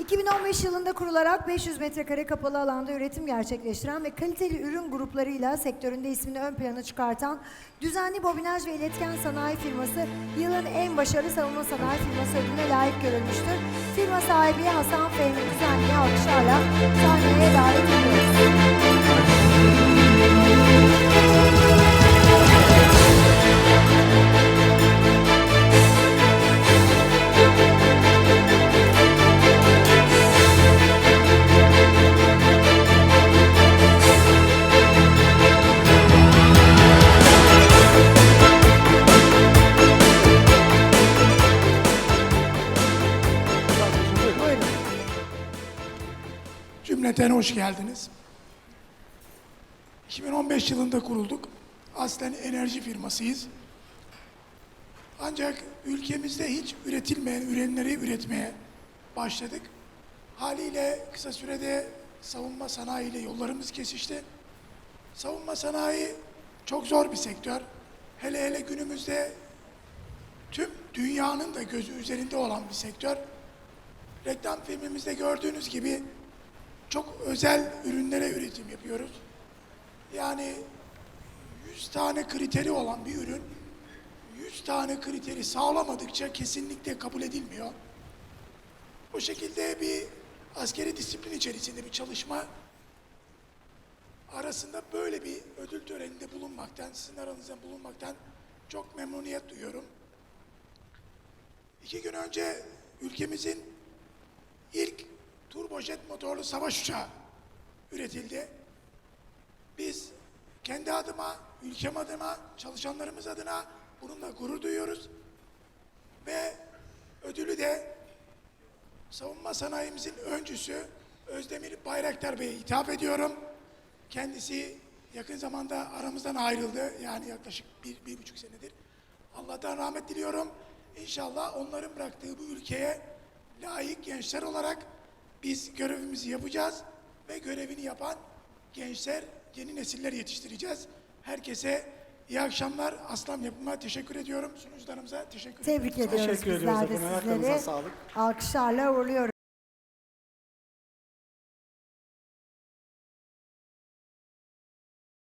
2015 yılında kurularak 500 metrekare kapalı alanda üretim gerçekleştiren ve kaliteli ürün gruplarıyla sektöründe ismini ön plana çıkartan düzenli bobinaj ve iletken sanayi firması yılın en başarılı savunma sanayi firması ödülüne layık görülmüştür. Firma sahibi Hasan Fehmi Düzenli'ye alkışlarla sahneye Cümleten hoş geldiniz. 2015 yılında kurulduk. Aslen enerji firmasıyız. Ancak ülkemizde hiç üretilmeyen ürünleri üretmeye başladık. Haliyle kısa sürede savunma sanayi ile yollarımız kesişti. Savunma sanayi çok zor bir sektör. Hele hele günümüzde tüm dünyanın da gözü üzerinde olan bir sektör. Reklam filmimizde gördüğünüz gibi çok özel ürünlere üretim yapıyoruz. Yani 100 tane kriteri olan bir ürün 100 tane kriteri sağlamadıkça kesinlikle kabul edilmiyor. Bu şekilde bir askeri disiplin içerisinde bir çalışma arasında böyle bir ödül töreninde bulunmaktan, sizin aranızda bulunmaktan çok memnuniyet duyuyorum. İki gün önce ülkemizin turbojet motorlu savaş uçağı üretildi. Biz kendi adıma, ülkem adına, çalışanlarımız adına bununla gurur duyuyoruz. Ve ödülü de savunma sanayimizin öncüsü Özdemir Bayraktar Bey'e hitap ediyorum. Kendisi yakın zamanda aramızdan ayrıldı. Yani yaklaşık bir, bir buçuk senedir. Allah'tan rahmet diliyorum. İnşallah onların bıraktığı bu ülkeye layık gençler olarak biz görevimizi yapacağız ve görevini yapan gençler, yeni nesiller yetiştireceğiz. Herkese iyi akşamlar. Aslan yapıma teşekkür ediyorum. Sunucularımıza teşekkür ederim. Tebrik ediyoruz Teşekkür bizler ediyoruz de efendim. Ayaklarınıza sizleri. sağlık. Alkışlarla uğurluyoruz.